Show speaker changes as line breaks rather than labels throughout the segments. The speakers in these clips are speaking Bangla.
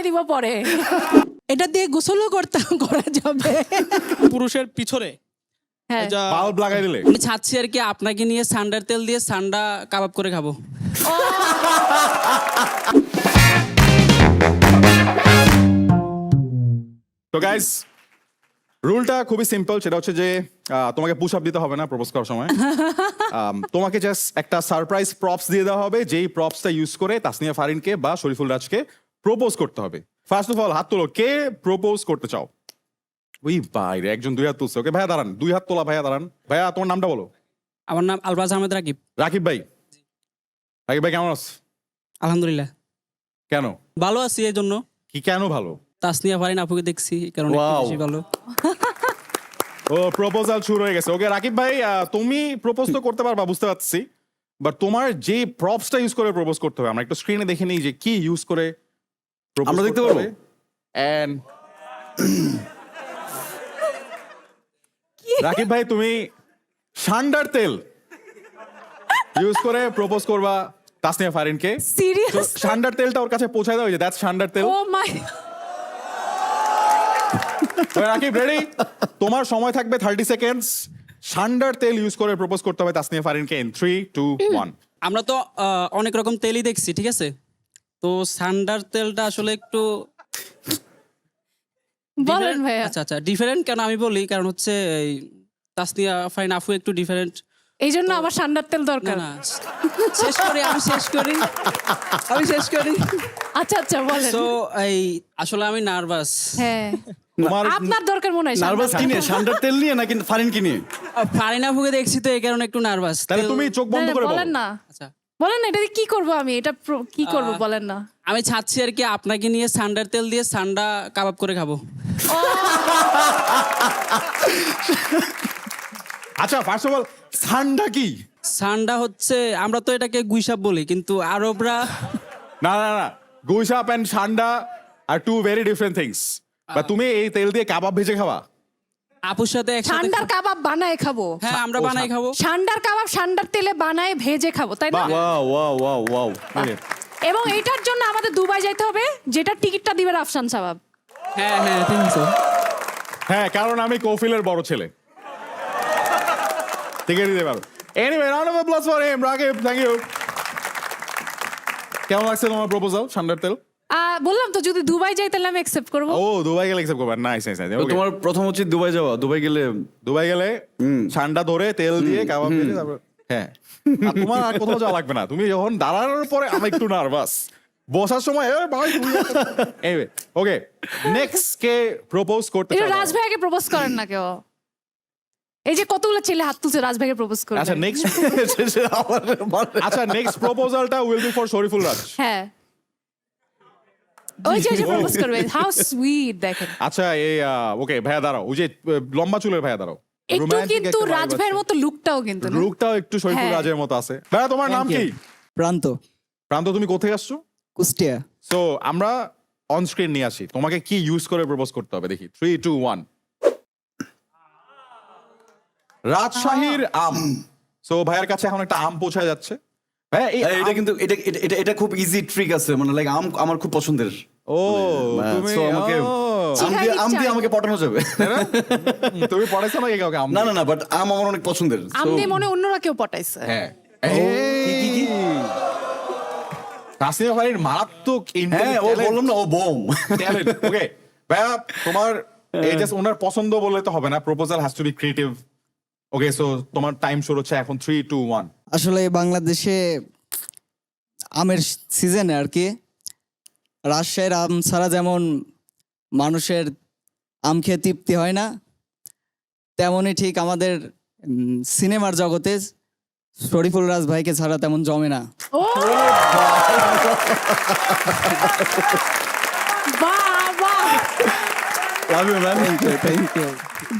দেখাই দিব পরে।
এটা দিয়ে গোসলও করতে করা যাবে।
পুরুষের পিছনে।
হ্যাঁ।
বাল্ব লাগাই দিলে।
আমি চাচ্ছি আর কি আপনাকে নিয়ে সান্ডার তেল দিয়ে সান্ডা কাবাব করে খাব।
তো গাইস রুলটা খুবই সিম্পল সেটা হচ্ছে যে আহ, তোমাকে পুশ আপ দিতে হবে না প্রপোজ করার সময়। তোমাকে জাস্ট একটা সারপ্রাইজ প্রপস দিয়ে দেওয়া হবে যেই প্রপসটা ইউজ করে তাসনিয়া ফারিনকে বা শরীফুল রাজকে প্রপোজ করতে হবে। ফার্স্ট অফ অল হাত তোলো। কে প্রপোজ করতে চাও? ওই বাইরে একজন দুই হাত তুলছে। ওকে ভাইয়া দাঁড়ান। দুই হাত তোলা ভাইয়া দাঁড়ান। ভাইয়া তোমার নামটা বলো।
আমার নাম আলবাজ আহমেদ রাকিব।
রাকিব ভাই। রাকিব ভাই কেমন আছো?
আলহামদুলিল্লাহ।
কেন?
ভালো আছি এই জন্য।
কি কেন ভালো?
তাসনিয়া ফারিন আপুকে দেখছি কারণে বেশি ভালো।
ও প্রপোজাল শুরু হয়ে গেছে। ওকে রাকিব ভাই তুমি প্রপোজ তো করতে পারবা বুঝতে পারছি। বাট তোমার যে প্রপসটা ইউজ করে প্রপোজ করতে হবে আমরা একটু স্ক্রিনে দেখে নিই যে কি ইউজ করে
আমরা দেখতে পারব?
হবে। রাকিব ভাই তুমি সান্ডার তেল ইউজ করে প্রপোজ করবা তাসনিয়া ফারিনকে।
সিরিয়াস
সান্ডার তেলটা ওর কাছে পৌঁছায় দাও যে দ্যাটস সান্ডার তেল।
ও মাই
রাকিব রেডি তোমার সময় থাকবে থার্টি সেকেন্ডস সান্ডার তেল ইউজ করে প্রপোজ করতে হবে তাসনিয়া ফারিনকে ইন থ্রি টু ওয়ান
আমরা তো আহ, অনেক রকম তেলই দেখছি ঠিক আছে? তো সান্ডার তেলটা আসলে একটু
বলেন ভাইয়া।
আচ্ছা আচ্ছা ডিফারেন্ট কেন আমি বলি? কারণ হচ্ছে এই তাসনিয়া ফাইন আফু একটু ডিফারেন্ট
এই জন্য আমার সান্ডার তেল দরকার।
না শেষ করি আমি শেষ করি। আমি শেষ করি।
আচ্ছা আচ্ছা বলেন।
তো এই আসলে আমি নার্ভাস
হ্যাঁ। আপনার দরকার মনে হয়
নার্ভাস
সান্ডার
কি নিয়ে সান্ডার তেল নিয়ে নাকি ফারিন কি নিয়ে
ফারিন আফুকে দেখছি তো এই কারণে একটু নার্ভাস
তাহলে তুমি চোখ বন্ধ। করে
বলেন না।
আচ্ছা।
বলেন না এটা কি করব আমি? এটা প্র- কি করব? বলেন না।
আমি চাচ্ছি আর কি আপনাকে নিয়ে সান্ডার তেল দিয়ে সান্ডা কাবাব করে খাব।
আচ্ছা ফার্স্ট অফ অল সান্ডা কি?
সান্ডা হচ্ছে আমরা তো এটাকে গুইসাপ বলি কিন্তু আরবরা
না না না guisap and sanda are two very different things বা তুমি এই তেল দিয়ে কাবাব ভেজে খাওয়া।
আপুর সাথে একসাথে
সান্ডার কাবাব বানায় খাব।
হ্যাঁ আমরা
ও,
বানাই খাব।
সান্ডার কাবাব সান্ডার তেলে বানায় ভেজে খাব তাই না।
ওয়াও ওয়াও ওয়াও ওয়াও
এবং এটার জন্য আমাদের দুবাই যাইতে হবে যেটা টিকিটটা দিবে রাফসান সাবাব।
হ্যাঁ হ্যাঁ ঠিক আছে
হ্যাঁ কারণ আমি কৌফিলের বড় ছেলে। টিকে দিতে পারো। Anyway round of applause for him Rakib thank you কেমন লাগছে তোমার প্রপোজাল সান্ডার তেল?
বললাম তো যদি দুবাই যাই তাহলে আমি অ্যাকসেপ্ট করব
ও দুবাই গেলে অ্যাকসেপ্ট করবেন নাইস নাইস নাইস
তোমার প্রথম হচ্ছে দুবাই যাওয়া দুবাই গেলে
দুবাই গেলে ঠান্ডা ধরে তেল দিয়ে কাবাব দিয়ে তারপর হ্যাঁ তোমার আর কোথাও যাওয়া লাগবে না তুমি যখন দাঁড়ানোর পরে আমি একটু নার্ভাস বসার সময় এ ভাই এনিওয়ে ওকে নেক্সট কে প্রপোজ করতে
এটা
চাও
রাজ প্রপোজ করেন না কেউ এই যে কতগুলো ছেলে হাত তুলছে রাজ ভাইকে প্রপোজ করে
আচ্ছা নেক্সট আচ্ছা next প্রপোজালটা will be for Shariful Raj
হ্যাঁ ওই যে ওই যে প্রপোজ করবে। হাউ সুইট দেখেন।
আচ্ছা এই ওকে ভাইয়া দাঁড়াও। ওই যে লম্বা চুলের ভাইয়া দাঁড়াও।
একটু কিন্তু মতো লুকটাও কিন্তু
লুকটাও একটু
হ্যাঁ।
রাজের মতো আছে। ভাইয়া তোমার নাম কি?
প্রান্ত।
প্রান্ত তুমি কোথায় আসছো?
কুষ্টিয়া।
সো আমরা অন স্ক্রিন নিয়ে আসি। তোমাকে কি ইউজ করে প্রপোজ করতে হবে? দেখি। থ্রি টু ওয়ান রাজশাহীর আম। সো ভাইয়ের কাছে এখন একটা আম পৌঁছে যাচ্ছে। হ্যাঁ এই
এটা কিন্তু এটা এটা খুব ইজি ট্রিক আছে। মানে লাইক আম আমার খুব পছন্দের।
ও তুমি
আমাকে
ও,
আম দিয়ে আম দিয়ে আমাকে পটানো যাবে।
তুমি পড়াইছো না কাউকে আম
না না না বাট আম আমার অনেক পছন্দের।
মনে অন্যরা কেউ পটাইছে।
হ্যাঁ। মারাত্মক
হ্যাঁ ও বললাম না ও বোম
ট্যালেন্ট ওকে ভাইয়া তোমার এই জাস্ট ওনার পছন্দ বলে তো হবে না proposal has to be creative okay so তোমার টাইম শুরু হচ্ছে এখন থ্রি টু ওয়ান
আসলে বাংলাদেশে আমের সিজনে আর কি রাজশাহীর আম ছাড়া যেমন মানুষের আম খেয়ে তৃপ্তি হয় না তেমনই ঠিক আমাদের সিনেমার জগতে শরীফুল রাজ ভাইকে ছাড়া তেমন জমে না।
বাহ বাহ।
Love you man
thank you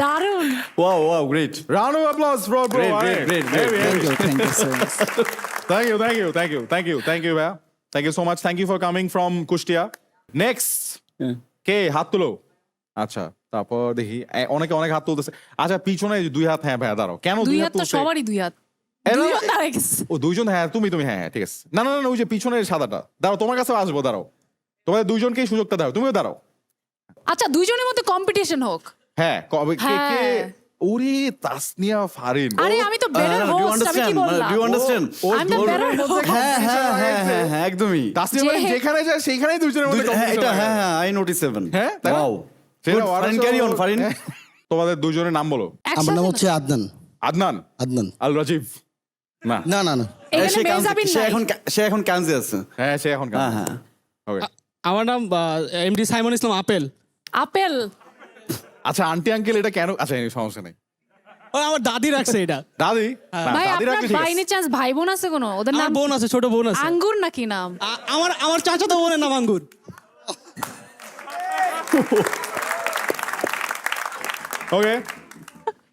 দারুণ।
Wow wow great
round of applause for bro
Great, great, great, great.
Thank you thank you so much
thank you thank you thank you thank you thank you ভাইয়া thank you so much thank you for coming from Kushtia next কে? হাত তুলো। আচ্ছা তারপর দেখি। অনেকে অনেক হাত তুলতেছে। আচ্ছা পিছনে দুই হাত হ্যাঁ ভাইয়া দাঁড়াও। কেন
দুই হাত তো? সবারই দুই হাত।
ও দুইজন হ্যাঁ তুমি তুমি হ্যাঁ হ্যাঁ ঠিক আছে। না না না ওই যে পিছনের সাদাটা। দাঁড়াও তোমার কাছে আসব দাঁড়াও। তোমাদের দুইজনকেই সুযোগটা দাও তুমিও দাঁড়াও।
আচ্ছা দুইজনের মধ্যে কম্পিটিশন হোক।
হ্যাঁ কে কে
হ্যাঁ।
ওরে তাসনিয়া ফারিন।
আরে আমি তো বেটার হোস্ট আমি কি বললাম?
Do understand
better host.
হ্যাঁ হ্যাঁ হ্যাঁ হ্যাঁ হ্যাঁ একদমই।
তাসনিয়া ফারিন যেখানে যায় সেখানেই দুইজনের মধ্যে
দুই- হ্যাঁ এটা
হ্যাঁ
হ্যাঁ। আই নোটিস সেভেন
হ্যাঁ
wow Farin carry on Farin.
হ্যাঁ। তোমাদের দুজনের নাম বলো।
আমার নাম হচ্ছে আদনান।
আদনান?
আদনান।
আল রাজীব না
না না। না
সে এখন সে এখন কানজে আছে।
হ্যাঁ সে এখন
হ্যাঁ হ্যাঁ।
ওকে
আমার নাম MD Saimon Islam apple.
Apple?
আচ্ছা আন্টি আঙ্কেল এটা কেন আচ্ছা এই সমস্যা নেই।
ও, আমার দাদি রাখছে এটা।
দাদি? না,
ভাই
দাদি
আপনার
রাখলে ঠিক আছে।
বাইনি চান্স ভাই বোন আছে কোনো? ওদের
আমার
নাম
বোন আছে ছোট বোন আছে।
আঙ্গুর নাকি নাম?
আ- আমার আমার চাচাতো বোনের নাম আঙ্গুর।
Okay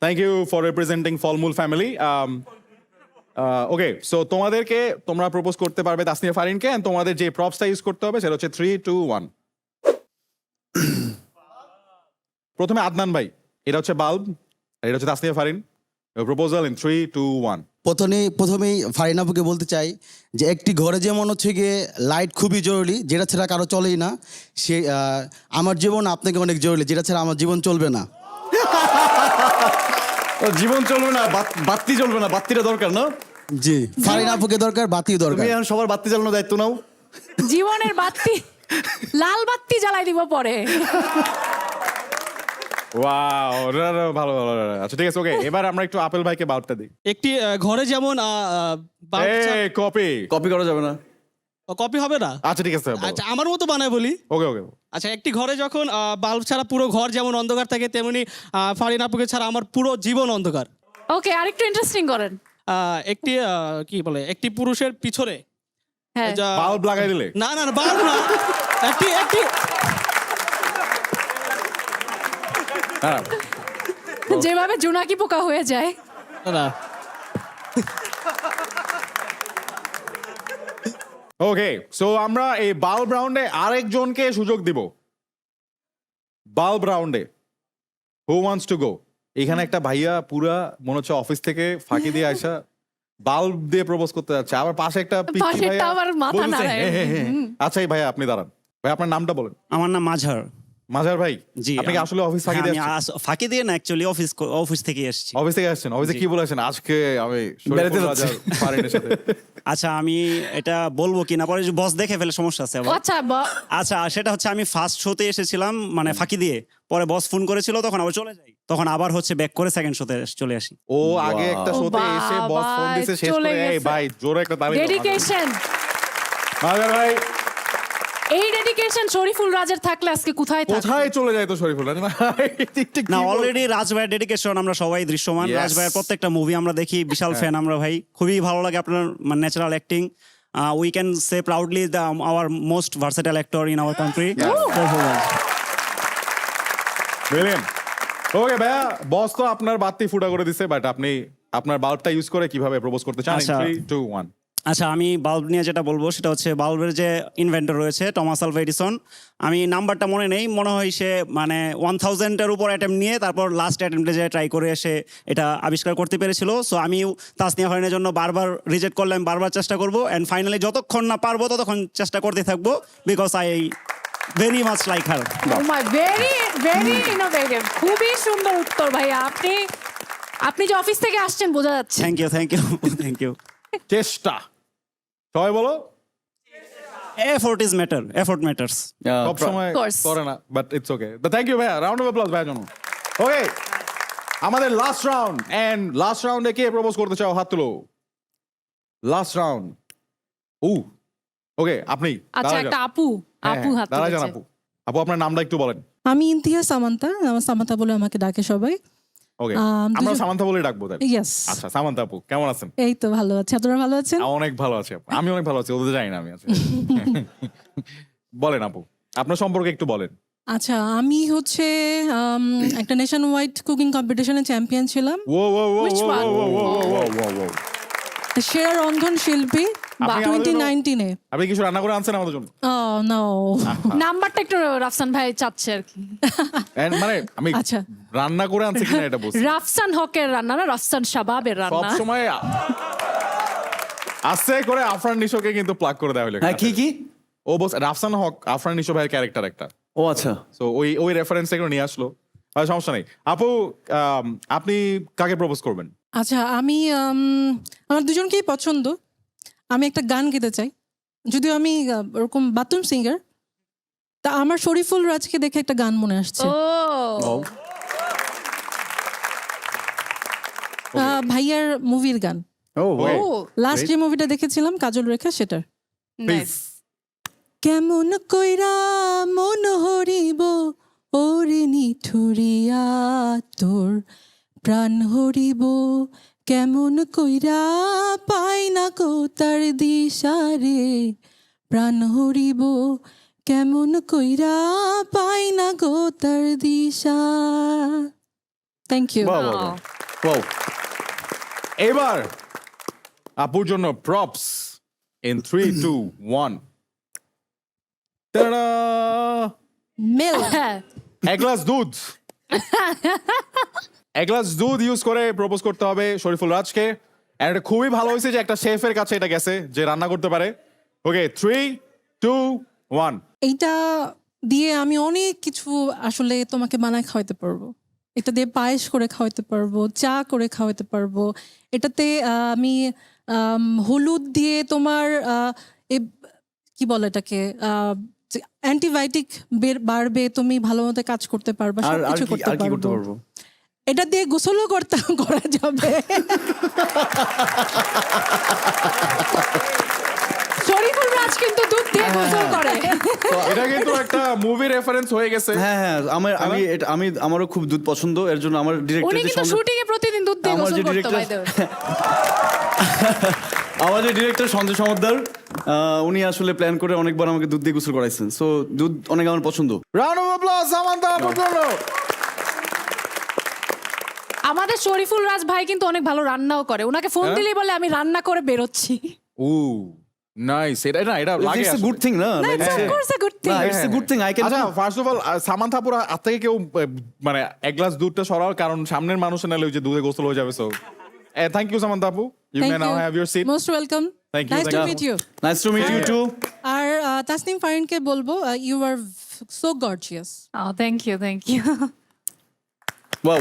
thank you for representing ফলমূল ফ্যামিলি ওকে সো তোমাদেরকে তোমরা প্রপোজ করতে পারবে তাসনিয়া ফারিনকে and তোমাদের যে প্রপসটা ইউজ করতে হবে সেটা হচ্ছে থ্রি টু ওয়ান প্রথমে আদনান ভাই এটা হচ্ছে বাল্ব এটা হচ্ছে Tasnia Farin. Proposal in three two one
প্রথমেই প্রথমেই ফারিন আপুকে বলতে চাই যে একটি ঘরে যেমন হচ্ছে গিয়ে লাইট খুবই জরুরি যেটা ছাড়া কারও চলেই না সে আমার জীবন আপনাকে অনেক জরুরি যেটা ছাড়া আমার জীবন চলবে না।
জীবন চলবে না বাত- বাত্তি চলবে না বাত্তিটা দরকার না?
জি ফারিন আপুকে দরকার বাতিও দরকার।
এখন সবার বাত্তি চালানোর দায়িত্ব নাও।
জীবনের বাতি লাল বাতি জ্বালাই দিব পরে।
ওয়াও ভালো ভালো ভালো। আচ্ছা ঠিক আছে ওকে এবার আমরা একটু আপেল ভাইকে দিই।
একটি ঘরে যেমন
কপি
কপি করা যাবে না।
কপি হবে না?
আচ্ছা ঠিক আছে
আচ্ছা আমার মতো বানায় বলি।
ওকে ওকে
আচ্ছা একটি ঘরে যখন আহ, বাল্ব ছাড়া পুরো ঘর যেমন অন্ধকার থাকে তেমনি ফারিন আপুকে ছাড়া আমার পুরো জীবন অন্ধকার।
ওকে আরেকটু ইন্টারেস্টিং করেন।
আহ, একটি কি বলে একটি পুরুষের পিছনে।
হ্যাঁ।
বাল্ব লাগাই দিলে।
না না না বাল্ব না। একটি একটি
হ্যাঁ
যেভাবে জোনাকি পোকা হয়ে যায়।
না
ওকে সো আমরা এই বাল্ব রাউন্ডে আরেকজনকে সুযোগ দিব। বাল্ব রাউন্ডে হু ওয়ান্টস টু গো এখানে একটা ভাইয়া পুরা মনে হচ্ছে অফিস থেকে ফাঁকি দিয়ে আসা বাল্ব দিয়ে প্রপোজ করতে যাচ্ছে। আবার পাশে একটা। "হ্যাঁ, হ্যাঁ, হ্যাঁ।" আচ্ছা এই ভাইয়া আপনি দাঁড়ান। ভাই আপনার নামটা বলেন।
আমার নাম মাঝার
মাজার ভাই
জি
আপনি কি আসলে অফিস ফাঁকি
হ্যাঁ,
দিয়ে
ফাঁকি দিয়ে না অ্যাকচুয়ালি অফিস অফিস থেকে এসেছি।
অফিস থেকে আসছেন? অফিসে কি বলেছেন আজকে আমি
বেড়াতে যাচ্ছি।
সাথে।
আচ্ছা আমি এটা বলব কিনা? পরে বস দেখে ফেলে সমস্যা আছে আবার।
আচ্ছা
আচ্ছা সেটা হচ্ছে আমি ফার্স্ট শোতে এসেছিলাম মানে ফাঁকি দিয়ে। পরে বস ফোন করেছিল তখন আবার চলে যাই। তখন আবার হচ্ছে ব্যাক করে সেকেন্ড শোতে চলে আসি।
ও আগে একটা শোতে এসে বস ফোন দিছে শেষ করে এই ভাই জোরে একটা তালি
ডেডিকেশন
মাজার ভাই
ডেডিকেশন শরীফুল রাজের থাকলে আজকে কোথায় থাকতো?
কোথায় চলে যায় তো শরীফুল রাজ
না অলরেডি রাজভাইয়ের ডেডিকেশন আমরা সবাই দৃশ্যমান।
Yes.
রাজভাইয়ের প্রত্যেকটা মুভি আমরা দেখি বিশাল ফ্যান আমরা ভাই। খুবই ভালো লাগে আপনার natural acting we can say proudly the our most versatile actor in our country
Brilliant. Okay ভাইয়া বস তো আপনার বাতি ফুটা করে দিছে বাট আপনি আপনার বাল্বটা ইউজ করে কীভাবে প্রপোজ করতে চান?
আচ্ছা।
3 2 1
আচ্ছা আমি বাল্ব নিয়ে যেটা বলব সেটা হচ্ছে বাল্বের যে ইনভেন্টর রয়েছে টমাস আলভা এডিসন আমি নাম্বারটা মনে নেই মনে হয় সে মানে ওয়ান থাউজেন্ডের উপর অ্যাটেম্প নিয়ে তারপর লাস্ট অ্যাটেম্পটে যে ট্রাই করে সে এটা আবিষ্কার করতে পেরেছিল। সো আমি তাসনিয়া ফারিনের জন্য বারবার রিজেক্ট করলাম বারবার চেষ্টা করব অ্যান্ড ফাইনালি যতক্ষণ না পারব ততক্ষণ চেষ্টা করতে থাকব because I very much like her
very, very খুবই সুন্দর উত্তর ভাইয়া। আপনি আপনি যে অফিস থেকে আসছেন বোঝা যাচ্ছে।
Thank you thank you thank you
চেষ্টা। সবাই বলো।
Effort is matter effort matters
সব সময় করে না বাট ইটস ওকে তো থ্যাংক ইউ ভাইয়া। রাউন্ড অফ অ্যাপ্লজ ভাইয়া জন্য। ওকে আমাদের লাস্ট রাউন্ড এন্ড লাস্ট রাউন্ডে কে প্রপোজ করতে চাও? হাত তুলো। লাস্ট রাউন্ড ও ওকে আপনি
আচ্ছা একটা আপু
হ্যাঁ,
আপু
হ্যাঁ,
হাত
দাঁড়ায় যান আপু। আপু আপনার নামটা একটু বলেন।
আমি ইন্তিহা সামান্তা আমার সামান্তা বলে আমাকে ডাকে সবাই।
ওকে আমরা বলে ডাকবো
ইয়েস
আচ্ছা আপু কেমন আছেন?
এই তো ভালো আছি। আপনারা ভালো আছেন?
অনেক ভালো আছি আপু। আমি অনেক ভালো আছি ওদের জানি না আমি আছি। বলেন আপু আপনার সম্পর্কে একটু বলেন।
আচ্ছা আমি হচ্ছে একটা নেশন ওয়াইড কুকিং কম্পিটিশনে চ্যাম্পিয়ন ছিলাম।
ও ও ও
Which
ও
one?
ও ও ও ও ও
সেরা রন্ধন শিল্পী
আমাদের
টোয়েন্টি নাইনটিনে
আপনি কিছু রান্না করে আনছেন আমাদের জন্য?
নো
নাম্বারটা একটু রাফসান ভাই চাচ্ছে আর কি।
মানে আমি
আচ্ছা।
রান্না করে আনছি কিনা এটা বুঝছি
রাফসান হকের রান্না না রাফসান শাবাবের
সব সময় আস্তে করে আফরান নিশোকে কিন্তু প্লাগ করে দেওয়া হলো
হ্যাঁ কি কি?
ও বস রাফসান হক আফরান নিশো ভাইয়ের ক্যারেক্টার একটা।
ও আচ্ছা।
সো ওই ওই রেফারেন্স এগুলো নিয়ে আসলো। সমস্যা নেই। আপু আপনি কাকে প্রপোজ করবেন?
আচ্ছা আমি আমার দুজনকেই পছন্দ। আমি একটা গান গেতে চাই। যদিও আমি আহ, ওরকম বাথরুম সিঙ্গার তা আমার শরীফুল রাজকে দেখে একটা গান মনে আসছে। ভাইয়ার মুভির গান। লাস্ট যে মুভিটা দেখেছিলাম কাজল রেখা সেটার। কেমন কইরা মন হরিব ওরে নিঠুরিয়া তোর প্রাণ হরিব কেমন কইরা পাই না কো তার দিশারে প্রাণ হরিব কেমন কইরা পাই না গো তার দিশা? Thank you.
এবার আপুর জন্য props in three two one
mail
এক গ্লাস দুধ. এক গ্লাস দুধ ইউজ করে প্রপোজ করতে হবে শরীফুল রাজকে। এটা খুবই ভালো হয়েছে যে একটা শেফের কাছে এটা গেছে যে রান্না করতে পারে। ওকে থ্রি টু ওয়ান
এইটা দিয়ে আমি অনেক কিছু আসলে তোমাকে বানায় খাওয়াতে পারব। এটা দিয়ে পায়েস করে খাওয়াতে পারব চা করে খাওয়াতে পারব। এটাতে আহ, আমি হলুদ দিয়ে তোমার আহ, কি বলে এটাকে অ্যান্টিবায়োটিক বাড়বে তুমি ভালো মতো কাজ করতে পারবে সবকিছু
কি আর কি করতে পারব?
এটা দিয়ে গোসলও করতে করা যাবে।
শরীফুল রাজ কিন্তু দুধ দিয়ে গোসল করে।
এটা কিন্তু একটা মুভি রেফারেন্স হয়ে গেছে।
হ্যাঁ হ্যাঁ আমার আমি আমি আমারও খুব দুধ পছন্দ এর জন্য আমার ডিরেক্টর
উনি কিন্তু শুটিং এ প্রতিদিন দুধ দিয়ে গোসল
যে
করতে
director- আমার যে ডিরেক্টর সঞ্জয় সমদ্দার উনি আসলে প্ল্যান করে অনেকবার আমাকে দুধ দিয়ে গোসল করাইছেন। সো দুধ অনেক আমার পছন্দ।
রাউন্ড অফ অ্যাপ্লজ সামান্তা
আমাদের শরীফুল রাজ ভাই কিন্তু অনেক ভালো রান্নাও করে। ওনাকে ফোন
হ্যাঁ?
দিলেই বলে আমি রান্না করে বেরোচ্ছি।
ও নাইস এটা না এটা লাগে
ইটস এ গুড থিং না?
Course a
না it's a good thing I can
আচ্ছা ফার্স্ট অফ অল সামান্থা পুরা হাত থেকে কেউ মানে এক গ্লাস দুধটা সরাও কারণ সামনের মানুষ নালে ওই যে দুধে গোসল হয়ে যাবে সো থ্যাংক ইউ সামান্থা আপু। You may now have your seat
most welcome
Thank you,
nice to meet you
nice to meet you too
আর তাসনিম ফারিনকে বলব you are so gorgeous
Oh, thank you, thank you.
Wow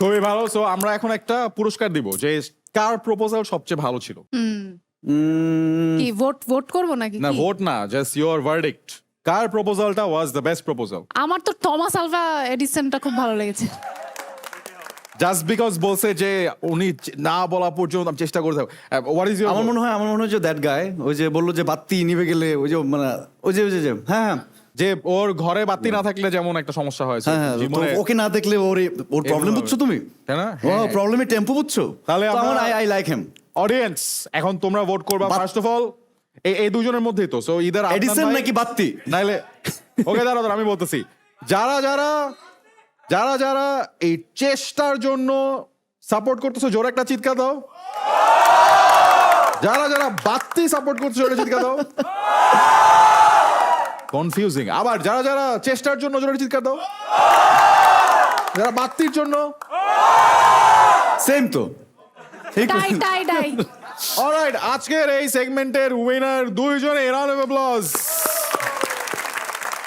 খুবই ভালো। সো আমরা এখন একটা পুরস্কার দিব যে কার প্রপোজাল সবচেয়ে ভালো ছিল?
কি ভোট ভোট করব নাকি
না ভোট না জাস্ট ইউর ভার্ডিক্ট কার প্রপোজালটা ওয়াজ দ্য বেস্ট প্রপোজাল
আমার তো টমাস আলভা এডিসনটা খুব ভালো লেগেছে।
জাস্ট বিকজ বলছে যে উনি না বলা পর্যন্ত আমি চেষ্টা করে হোয়াট ইজ
আমার মনে হয় আমার মনে হয় যে দ্যাট গায় ওই যে বলল যে বাতি নিভে গেলে ওই যে মানে ওই যে ওই যে, হ্যাঁ হ্যাঁ।
যে ওর ঘরে বাতি না থাকলে যেমন একটা সমস্যা হয়েছে
হ্যাঁ হ্যাঁ
জীবনে
ওকে না দেখলে ওর ওর প্রবলেম বুঝছ তুমি?
তাই না?
প্রবলেমে টেম্পো বুঝছ?
তাহলে
আমার I I like him
audience এখন তোমরা ভোট করবা ফার্স্ট অফ অল এই দুজনের মধ্যেই তো সো ইদার
এডিসন নাকি বাত্তি
নাইলে ওকে দাঁড়া দাঁড়া আমি বলতেছি। যারা যারা যারা যারা এই চেষ্টার জন্য সাপোর্ট করতেছো জোরে একটা চিৎকার দাও। যারা যারা বাত্তি সাপোর্ট করতেছো জোরে চিৎকার দাও। কনফিউজিং আবার যারা যারা চেষ্টার জন্য জোরে চিৎকার দাও। যারা বাত্তির জন্য।
সেম তো।
টাই টাই টাই
অলরাইট আজকের এই সেগমেন্টের উইনার দুইজনে এরান অ্যাপ্লজ